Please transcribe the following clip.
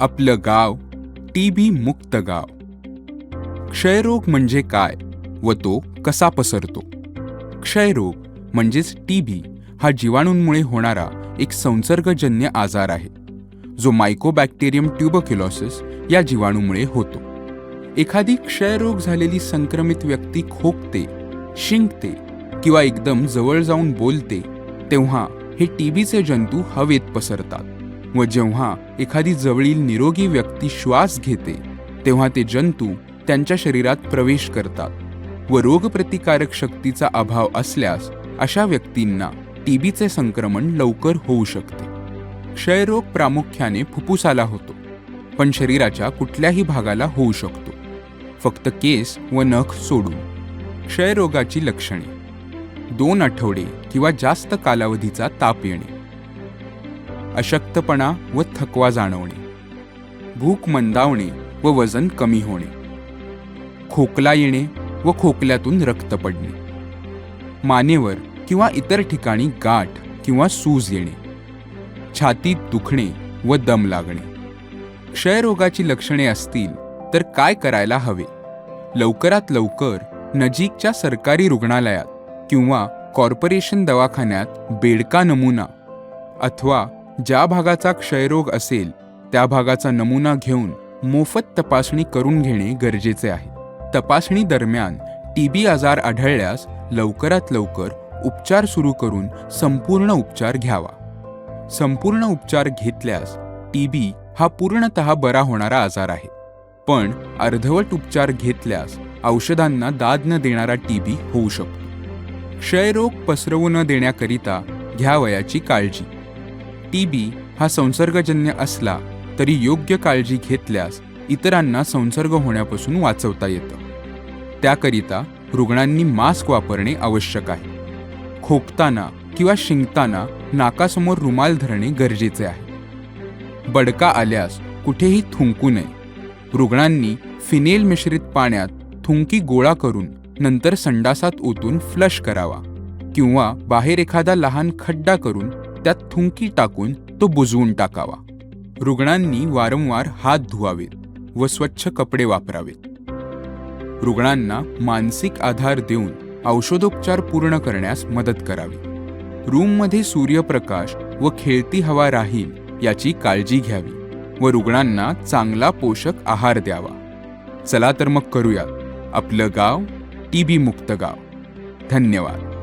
आपलं गाव टीबी मुक्त गाव. क्षयरोग म्हणजे काय व तो कसा पसरतो? क्षयरोग म्हणजेच टीबी हा जीवाणूंमुळे होणारा एक संसर्गजन्य आजार आहे जो मायकोबॅक्टेरियम ट्युबोक्युलोसिस या जीवाणूमुळे होतो. एखादी क्षयरोग झालेली संक्रमित व्यक्ती खोकते शिंकते किंवा एकदम जवळ जाऊन बोलते तेव्हा हे टीबीचे जंतू हवेत पसरतात. व जेव्हा एखादी जवळील निरोगी व्यक्ती श्वास घेते तेव्हा ते जंतू त्यांच्या शरीरात प्रवेश करतात व रोगप्रतिकारक शक्तीचा अभाव असल्यास अशा व्यक्तींना टीबीचे संक्रमण लवकर होऊ शकते. क्षयरोग प्रामुख्याने फुफ्फुसाला होतो पण शरीराच्या कुठल्याही भागाला होऊ शकतो. फक्त केस व नख सोडून. क्षयरोगाची लक्षणे. दोन आठवडे किंवा जास्त कालावधीचा ताप येणे. अशक्तपणा व थकवा जाणवणे. भूक मंदावणे व वजन कमी होणे. खोकला येणे व खोकल्यातून रक्त पडणे. मानेवर किंवा इतर ठिकाणी गाठ किंवा सूज येणे. छातीत दुखणे व दम लागणे. क्षयरोगाची लक्षणे असतील तर काय करायला हवे? लवकरात लवकर नजीकच्या सरकारी रुग्णालयात किंवा कॉर्पोरेशन दवाखान्यात बेडका नमुना अथवा ज्या भागाचा क्षयरोग असेल त्या भागाचा नमुना घेऊन मोफत तपासणी करून घेणे गरजेचे आहे. तपासणी दरम्यान टीबी आजार आढळल्यास लवकरात लवकर उपचार सुरू करून संपूर्ण उपचार घ्यावा. संपूर्ण उपचार घेतल्यास टीबी हा पूर्णतः बरा होणारा आजार आहे. पण अर्धवट उपचार घेतल्यास औषधांना दाद न देणारा टीबी होऊ शकतो. क्षयरोग पसरवू न देण्याकरिता घ्यावयाची काळजी. टीबी हा संसर्गजन्य असला तरी योग्य काळजी घेतल्यास इतरांना संसर्ग होण्यापासून वाचवता येतं. त्याकरिता रुग्णांनी मास्क वापरणे आवश्यक आहे. खोकताना किंवा शिंकताना नाकासमोर रुमाल धरणे गरजेचे आहे. बडका आल्यास कुठेही थुंकू नये. रुग्णांनी फिनेल मिश्रित पाण्यात थुंकी गोळा करून नंतर संडासात ओतून फ्लश करावा किंवा बाहेर एखादा लहान खड्डा करून त्यात थुंकी टाकून तो बुजवून टाकावा. रुग्णांनी वारंवार हात धुवावेत व स्वच्छ कपडे वापरावेत. रुग्णांना मानसिक आधार देऊन औषधोपचार पूर्ण करण्यास मदत करावी. रूममध्ये सूर्यप्रकाश व खेळती हवा राहील याची काळजी घ्यावी व रुग्णांना चांगला पोषक आहार द्यावा. चला तर मग करूया आपलं गाव टीबी मुक्त गाव. धन्यवाद.